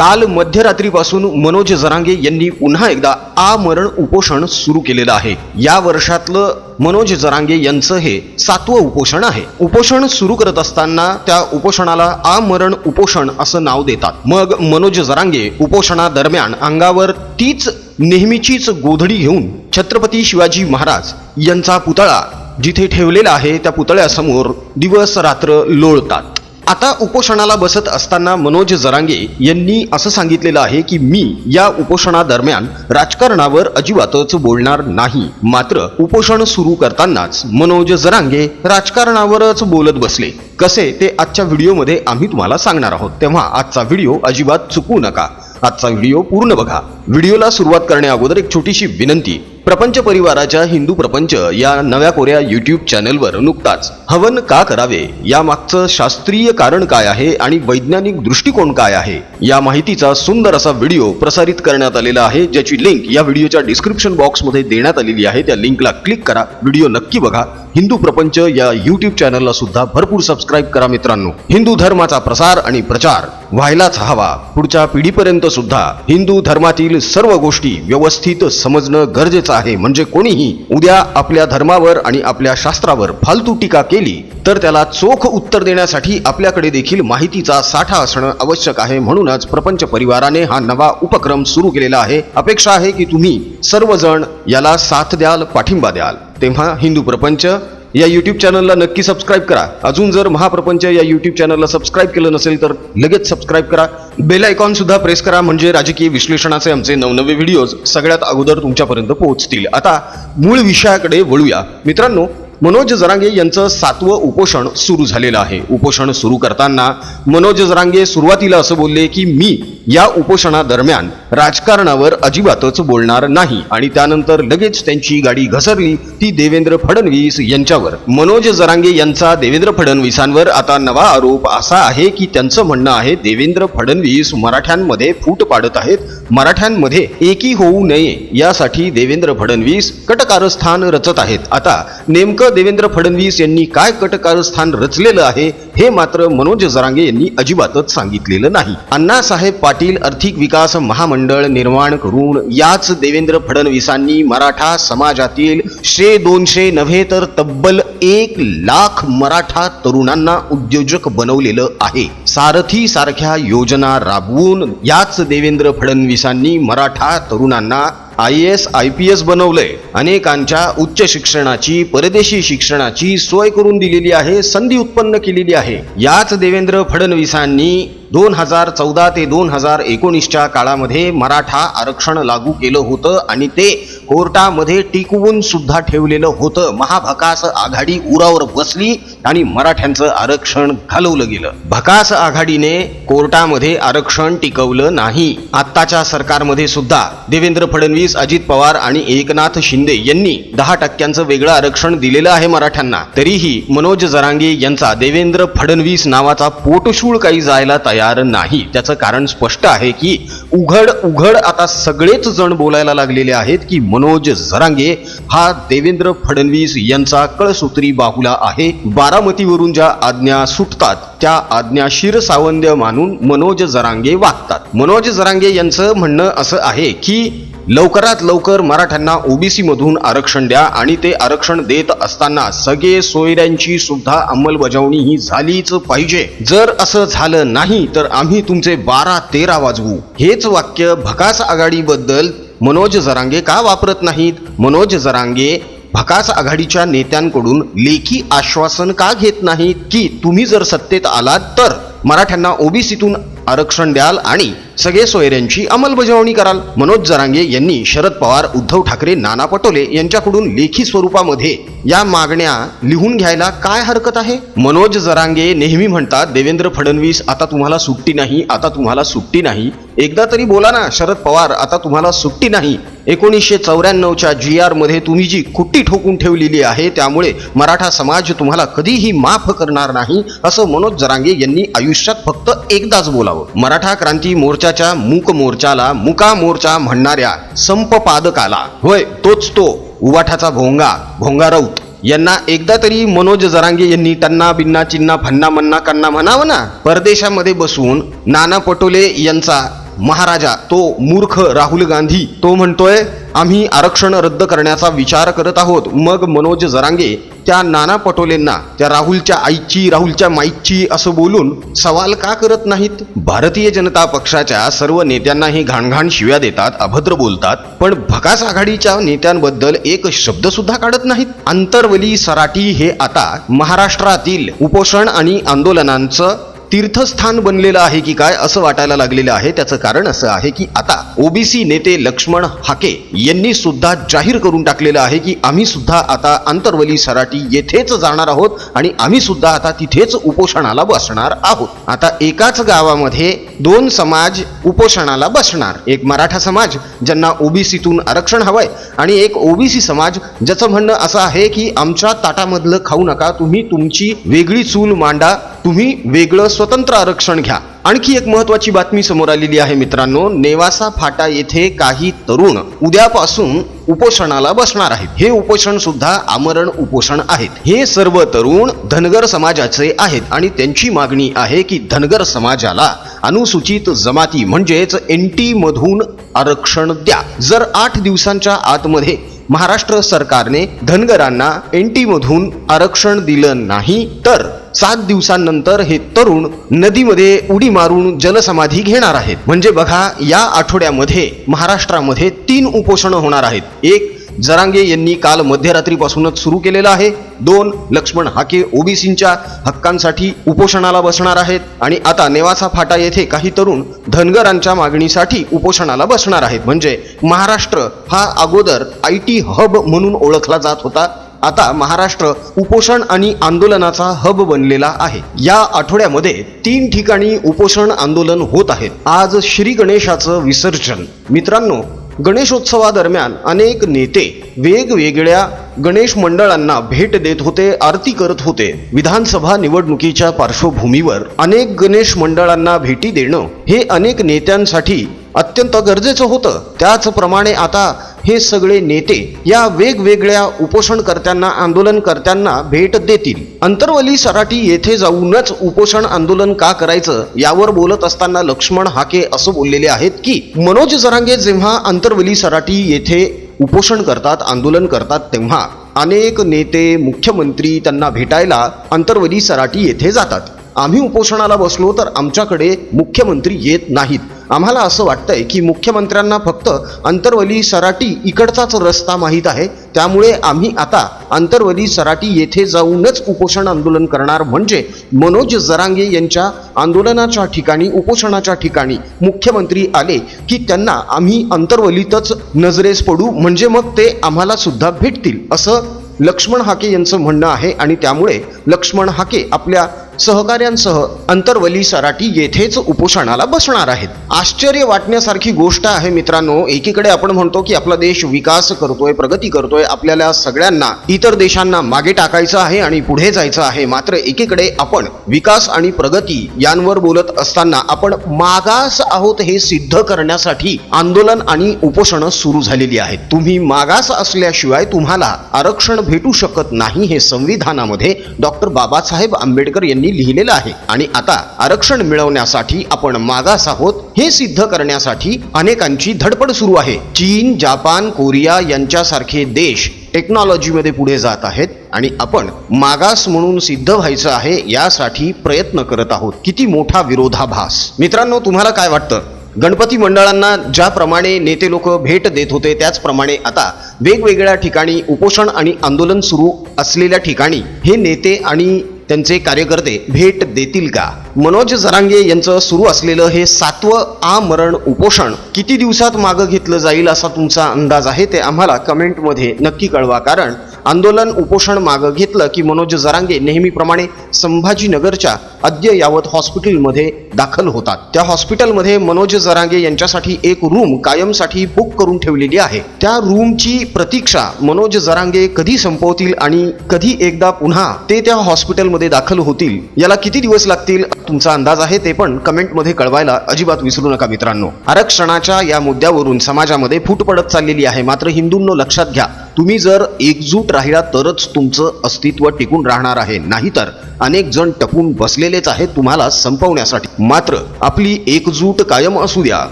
काल मध्यरात्रीपासून मनोज जरांगे यांनी पुन्हा एकदा आमरण उपोषण सुरू केलेलं आहे. या वर्षातलं मनोज जरांगे यांचं हे सातवं उपोषण आहे. उपोषण सुरू करत असताना त्या उपोषणाला आमरण उपोषण असं नाव देतात. मग मनोज जरांगे उपोषणादरम्यान अंगावर तीच नेहमीचीच गोधडी घेऊन छत्रपती शिवाजी महाराज यांचा पुतळा जिथे ठेवलेला आहे त्या पुतळ्यासमोर दिवस रात्र लोळतात. आता उपोषणाला बसत असताना मनोज जरांगे यांनी असं सांगितलेलं आहे की मी या उपोषणादरम्यान राजकारणावर अजिबातच बोलणार नाही. मात्र उपोषण सुरू करतानाच मनोज जरांगे राजकारणावरच बोलत बसले. कसे ते आजच्या व्हिडिओमध्ये आम्ही तुम्हाला सांगणार आहोत. तेव्हा आजचा व्हिडिओ अजिबात चुकू नका. आजचा व्हिडिओ पूर्ण बघा. व्हिडिओला सुरुवात करण्या अगोदर एक छोटीशी विनंती. प्रपंच परिवाराच्या हिंदू प्रपंच या नव्या कोऱ्या युट्यूब चॅनलवर नुकताच. हवन का करावे? या मागचं शास्त्रीय कारण काय आहे आणि वैज्ञानिक दृष्टिकोन काय आहे? या माहितीचा सुंदर असा व्हिडिओ प्रसारित करण्यात आलेला आहे ज्याची लिंक या व्हिडिओच्या डिस्क्रिप्शन बॉक्समध्ये देण्यात आलेली आहे. त्या लिंकला क्लिक करा. व्हिडिओ नक्की बघा. हिंदू प्रपंच या युट्यूब चॅनलला सुद्धा भरपूर सबस्क्राईब करा मित्रांनो. हिंदू धर्माचा प्रसार आणि प्रचार व्हायलाच हवा. पुढच्या पिढीपर्यंत सुद्धा हिंदू धर्मातील सर्व गोष्टी व्यवस्थित समजणं गरजेचं आहे. म्हणजे कोणीही उद्या आपल्या धर्मावर आणि आपल्या शास्त्रावर फालतू टीका केली तर त्याला चोख उत्तर देण्यासाठी आपल्याकडे देखील माहितीचा साठा असणं आवश्यक आहे. म्हणूनच प्रपंच परिवाराने हा नवा उपक्रम सुरू केलेला आहे. अपेक्षा आहे की तुम्ही सर्वजण याला साथ द्याल पाठिंबा द्याल. तेव्हा हिंदू प्रपंच या यूट्यूब चॅनलला नक्की सबस्क्राईब करा. अजून जर महाप्रपंच या यूट्यूब चॅनलला सबस्क्राईब केलं नसेल तर लगेच सबस्क्राईब करा. बेल आयकॉन सुद्धा प्रेस करा म्हणजे राजकीय विश्लेषणाचे आमचे नवनवे व्हिडिओज सगळ्यात अगोदर तुमच्यापर्यंत पोहोचतील. आता मूळ विषयाकडे वळूया. मित्रांनो मनोज जरांगे यांचं सातवं उपोषण सुरू झालेलं आहे. उपोषण सुरू करताना मनोज जरांगे सुरुवातीला असं बोलले की मी या उपोषणादरम्यान राजकारणावर अजिबातच बोलणार नाही. आणि त्यानंतर लगेच त्यांची गाडी घसरली. ती देवेंद्र फडणवीस यांच्यावर. मनोज जरांगे यांचा देवेंद्र फडणवीसांवर आता नवा आरोप असा आहे की त्यांचं म्हणणं आहे देवेंद्र फडणवीस मराठ्यांमध्ये फूट पाडत आहेत. मराठ्यांमध्ये एकी होऊ नये यासाठी देवेंद्र फडणवीस कटकारस्थान रचत आहेत. आता नेमकं देवेंद्र फडणवीस यांनी काय कटकारस्थान रचलेलं आहे हे मात्र मनोज जरांगे यांनी अजिबातच सांगितलेलं नाही. अण्णासाहेब पाटील आर्थिक विकास महामंडळ निर्माण करून याच देवेंद्र फडणवीसांनी मराठा समाजातील शे दोनशे नव्हे तर तब्बल एक लाख मराठा तरुणांना उद्योजक बनवलेलं आहे. सारथी सारख्या योजना राबवून याच देवेंद्र फडणवीस पोलिसांनी मराठा तरुणांना I S I P S बनवलंय. अनेकांच्या उच्च शिक्षणाची परदेशी शिक्षणाची सोय करून दिलेली आहे संधी उत्पन्न केलेली आहे. याच देवेंद्र फडणवीसांनी दोन हजार चौदा ते दोन हजार एकोणीसच्या काळामध्ये मराठा आरक्षण लागू केलं होतं आणि ते कोर्टामध्ये टिकवून सुद्धा ठेवलेलं होतं. महाभकास आघाडी उरावर बसली आणि मराठ्यांचं आरक्षण घालवलं गेलं. भकास आघाडीने कोर्टामध्ये आरक्षण टिकवलं नाही. आत्ताच्या सरकारमध्ये सुद्धा देवेंद्र फडणवीस अजित पवार आणि एकनाथ शिंदे यांनी दहा टक्क्यांचं वेगळं आरक्षण दिलेलं आहे मराठ्यांना. तरीही मनोज जरांगे यांचा देवेंद्र फडणवीस नावाचा पोटशूळ काही जायला तयार नाही. त्याचं कारण स्पष्ट आहे की उघड उघड आता सगळेच जण बोलायला लागलेले आहेत की मनोज जरांगे हा देवेंद्र फडणवीस यांचा कळसूत्री बाहुला आहे. बारामतीवरून ज्या आज्ञा सुटतात त्या आज्ञा शिरसावंद्य मानून मनोज जरांगे वागतात. मनोज जरांगे यांचं म्हणणं असं आहे की लवकरात लवकर मराठ्यांना ओबीसीमधून आरक्षण द्या आणि ते आरक्षण देत असताना सगळे सोयऱ्यांची सुद्धा अंमलबजावणी ही झालीच पाहिजे. जर असं झालं नाही तर आम्ही तुमचे बारा तेरा वाजवू. हेच वाक्य भकास आघाडीबद्दल मनोज जरांगे का वापरत नाहीत? मनोज जरांगे भकास आघाडीच्या नेत्यांकडून लेखी आश्वासन का घेत नाहीत की तुम्ही जर सत्तेत आलात तर मराठ्यांना ओबीसीतून आरक्षण द्याल आणि सगळे सोयऱ्यांची अंमलबजावणी कराल. मनोज जरांगे यांनी शरद पवार उद्धव ठाकरे नाना पटोले यांच्याकडून लेखी स्वरूपामध्ये या मागण्या लिहून घ्यायला काय हरकत आहे? मनोज जरांगे नेहमी म्हणतात देवेंद्र फडणवीस आता तुम्हाला सुट्टी नाही आता तुम्हाला सुट्टी नाही एकदा तरी बोला ना शरद पवार आता तुम्हाला सुट्टी नाही. एकोणीसशे चौऱ्याण्णवच्या जी आरमध्ये तुम्ही जी खुट्टी ठोकून ठेवलेली आहे त्यामुळे मराठा समाज तुम्हाला कधीही माफ करणार नाही असं मनोज जरांगे यांनी आयुष्यात फक्त एकदाच बोलावं. मराठा क्रांती मोर्चाच्या मूक मोर्चाला मुका मोर्चा म्हणणाऱ्या संपपादकाला होय तोच तो उवाठाचा भोंगा भोंगा राऊत यांना एकदा तरी मनोज जरांगे यांनी टन्ना बिन्ना चिन्ना फन्ना मन्ना कन्ना म्हणावं ना? परदेशामध्ये बसून नाना पटोले यांचा महाराजा तो मूर्ख राहुल गांधी तो म्हणतोय आम्ही आरक्षण रद्द करण्याचा विचार करत आहोत. मग मनोज जरांगे त्या नाना पटोलेंना त्या राहुलच्या आईची राहुलच्या माईची असं बोलून सवाल का करत नाहीत? भारतीय जनता पक्षाच्या सर्व नेत्यांना ही घाणघाण शिव्या देतात अभद्र बोलतात पण भकास आघाडीच्या नेत्यांबद्दल एक शब्द सुद्धा काढत नाहीत. अंतरवली सराटी हे आता महाराष्ट्रातील उपोषण आणि आंदोलनांचं तीर्थस्थान बनलेलं आहे की काय असं वाटायला लागलेलं आहे? त्याचं कारण असं आहे की आता ओबीसी नेते लक्ष्मण हाके यांनी सुद्धा जाहीर करून टाकलेलं आहे की आम्ही सुद्धा आता आंतरवली सराटी येथेच जाणार आहोत आणि आम्ही सुद्धा आता तिथेच उपोषणाला बसणार आहोत. आता एकाच गावामध्ये दोन समाज उपोषणाला बसणार. एक मराठा समाज ज्यांना ओबीसीतून आरक्षण हवंय आणि एक ओबीसी समाज ज्याचं म्हणणं असं आहे की आमच्या ताटामधलं खाऊ नका तुम्ही तुमची वेगळी चूल मांडा तुम्ही वेगळं स्वतंत्र आरक्षण घ्या. आणखी एक महत्वाची बातमी समोर आलेली आहे मित्रांनो नेवासा फाटा येथे काही तरुण उद्यापासून उपोषणाला बसणार आहेत. हे उपोषण सुद्धा आमरण उपोषण आहेत. हे सर्व तरुण धनगर समाजाचे आहेत आणि त्यांची मागणी आहे की धनगर समाजाला अनुसूचित जमाती म्हणजेच एन टी मधून आरक्षण द्या. जर आठ दिवसांच्या आतमध्ये महाराष्ट्र सरकारने धनगरांना एन टी मधून आरक्षण दिलं नाही तर सात दिवसांनंतर हे तरुण नदीमध्ये उडी मारून जलसमाधी घेणार आहेत. म्हणजे बघा या आठवड्यामध्ये महाराष्ट्रामध्ये तीन उपोषणं होणार आहेत. एक जरांगे यांनी काल मध्यरात्रीपासूनच सुरू केलेलं आहे. दोन लक्ष्मण हाके ओबीसींच्या हक्कांसाठी उपोषणाला बसणार आहेत आणि आता नेवासा फाटा येथे काही तरुण धनगरांच्या मागणीसाठी उपोषणाला बसणार आहेत. म्हणजे महाराष्ट्र हा अगोदर आय टी हब म्हणून ओळखला जात होता. आता महाराष्ट्र उपोषण आणि आंदोलनाचा हब बनलेला आहे. या आठवड्यामध्ये तीन ठिकाणी उपोषण आंदोलन होत आहेत आज श्री गणेशाचं विसर्जन. मित्रांनो गणेशोत्सवादरम्यान अनेक नेते वेगवेगळ्या गणेश मंडळांना भेट देत होते आरती करत होते. विधानसभा निवडणुकीच्या पार्श्वभूमीवर अनेक गणेश मंडळांना भेटी देणं हे अनेक नेत्यांसाठी अत्यंत गरजेचं होतं. त्याचप्रमाणे आता हे सगळे नेते या वेगवेगळ्या उपोषणकर्त्यांना आंदोलनकर्त्यांना भेट देतील. अंतरवली सराटी येथे जाऊनच उपोषण आंदोलन का करायचं यावर बोलत असताना लक्ष्मण हाके असं बोललेले आहेत की मनोज जरांगे जेव्हा अंतरवली सराटी येथे उपोषण करतात आंदोलन करतात तेव्हा अनेक नेते मुख्यमंत्री त्यांना भेटायला अंतरवली सराटी येथे जातात. आम्ही उपोषणाला बसलो तर आमच्याकडे मुख्यमंत्री येत नाहीत. आम्हाला असं वाटतंय की मुख्यमंत्र्यांना फक्त अंतरवली सराटी इकडचाच रस्ता माहीत आहे. त्यामुळे आम्ही आता अंतरवली सराटी येथे जाऊनच उपोषण आंदोलन करणार. म्हणजे मनोज जरांगे यांच्या आंदोलनाच्या ठिकाणी उपोषणाच्या ठिकाणी मुख्यमंत्री आले की त्यांना आम्ही अंतरवलीतच नजरेस पडू. म्हणजे मग ते आम्हाला सुद्धा भेटतील असं लक्ष्मण हाके यांचं म्हणणं आहे. आणि त्यामुळे लक्ष्मण हाके आपल्या सहकाऱ्यांसह अंतरवली सराटी येथेच उपोषणाला बसणार आहेत. आश्चर्य वाटण्यासारखी गोष्ट आहे मित्रांनो एकीकडे आपण म्हणतो की आपला देश विकास करतोय प्रगती करतोय आपल्याला सगळ्यांना इतर देशांना मागे टाकायचं आहे आणि पुढे जायचं आहे. मात्र एकीकडे आपण विकास आणि प्रगती यांवर बोलत असताना आपण मागास आहोत हे सिद्ध करण्यासाठी आंदोलन आणि उपोषणं सुरू झालेली आहेत. तुम्ही मागास असल्याशिवाय तुम्हाला आरक्षण भेटू शकत नाही हे संविधानामध्ये डॉक्टर बाबासाहेब आंबेडकर यांनी लिहिलेलं आहे. आणि आता आरक्षण मिळवण्यासाठी आपण मागास आहोत. हे सिद्ध करण्यासाठी अनेकांची धडपड सुरू आहे. चीन जापान कोरिया यांच्यासारखे देश टेक्नॉलॉजीमध्ये पुढे जात आहेत. आणि आपण मागास म्हणून सिद्ध व्हायचं आहे यासाठी प्रयत्न करत आहोत. किती मोठा विरोधाभास. मित्रांनो तुम्हाला काय वाटतं? गणपती मंडळांना ज्याप्रमाणे नेते लोक भेट देत होते त्याचप्रमाणे आता वेगवेगळ्या ठिकाणी उपोषण आणि आंदोलन सुरू असलेल्या ठिकाणी हे नेते आणि त्यांचे कार्यकर्ते भेट देतील का? मनोज जरांगे यांचं सुरू असलेलं हे सातवं आमरण उपोषण किती दिवसात मागं घेतलं जाईल असा तुमचा अंदाज आहे ते आम्हाला कमेंटमध्ये नक्की कळवा. कारण आंदोलन उपोषण मागं घेतलं की मनोज जरांगे नेहमीप्रमाणे संभाजीनगरच्या अद्ययावत हॉस्पिटलमध्ये दाखल होतात. त्या हॉस्पिटलमध्ये मनोज जरांगे यांच्यासाठी एक रूम कायमसाठी बुक करून ठेवलेली आहे. त्या रूमची प्रतीक्षा मनोज जरांगे कधी संपवतील आणि कधी एकदा पुन्हा ते त्या हॉस्पिटलमध्ये दाखल होतील याला किती दिवस लागतील तुमचा अंदाज आहे ते पण कमेंटमध्ये कळवायला अजिबात विसरू नका मित्रांनो. आरक्षणाच्या या मुद्द्यावरून समाजामध्ये फूट पडत चाललेली आहे. मात्र हिंदूंनो लक्षात घ्या तुम्ही जर एकजूट राहिला तरच तुमचं अस्तित्व टिकून राहणार आहे. नाहीतर अनेक जण टपून बसले बसलेलेच आहे तुम्हाला संपवण्यासाठी. मात्र आपली एकजूट कायम असू द्या.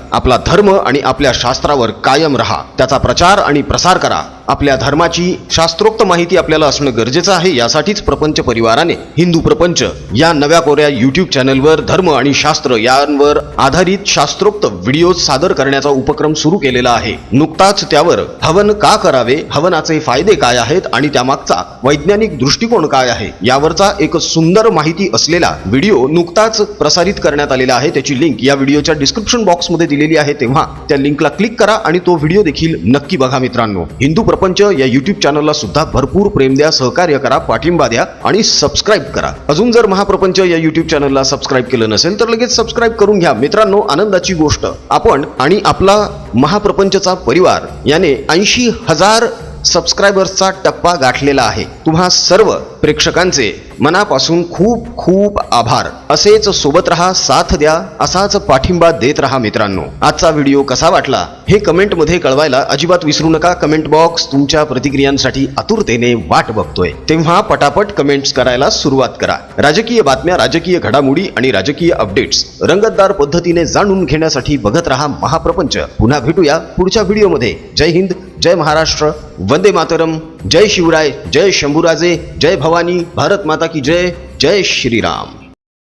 आपला धर्म आणि आपल्या शास्त्रावर कायम राहा. त्याचा प्रचार आणि प्रसार करा. आपल्या धर्माची शास्त्रोक्त माहिती आपल्याला असणं गरजेचं आहे यासाठीच प्रपंच परिवाराने हिंदू प्रपंच या नव्या कोऱ्या युट्यूब चॅनलवर धर्म आणि शास्त्र यांवर आधारित शास्त्रोक्त व्हिडिओ सादर करण्याचा उपक्रम सुरू केलेला आहे. नुकताच त्यावर हवन का करावे हवनाचे फायदे काय आहेत आणि त्यामागचा वैज्ञानिक दृष्टिकोन काय आहे यावरचा एक सुंदर माहिती असलेला व्हिडिओ नुकताच प्रसारित करण्यात आलेला आहे. त्याची लिंक या व्हिडिओच्या डिस्क्रिप्शन बॉक्समध्ये दिलेली आहे. तेव्हा त्या लिंकला क्लिक करा आणि तो व्हिडिओ देखील नक्की बघा मित्रांनो. हिंदू प्रपंच या युट्यूब चॅनलला सुद्धा भरपूर प्रेम द्या सहकार्य करा पाठिंबा द्या आणि सबस्क्राईब करा. अजून जर महाप्रपंच या युट्यूब चॅनलला सबस्क्राईब केलं नसेल तर लगेच सबस्क्राईब करून घ्या. मित्रांनो आनंदाची गोष्ट आपण आणि आपला महाप्रपंचचा परिवार याने ऐंशी हजार सबस्क्रायबर्सचा टप्पा गाठलेला आहे. तुम्हा सर्व प्रेक्षकांचे मनापासून खूप खूप आभार. असेच सोबत रहा साथ द्या असाच पाठिंबा देत रहा मित्रांनो. आजचा व्हिडिओ कसा वाटला हे कमेंटमध्ये कळवायला अजिबात विसरू नका. कमेंट बॉक्स तुमच्या प्रतिक्रियांसाठी आतुरतेने वाट बघतोय. तेव्हा पटापट कमेंट्स करायला सुरुवात करा. राजकीय बातम्या राजकीय घडामोडी आणि राजकीय अपडेट्स रंगतदार पद्धतीने जाणून घेण्यासाठी बघत रहा महाप्रपंच. पुन्हा भेटूया पुढच्या व्हिडिओमध्ये. जय हिंद जय महाराष्ट्र वंदे मातरम जय शिवराय जय शंभूराजे जय भवानी भारत माता की जय जय श्रीराम।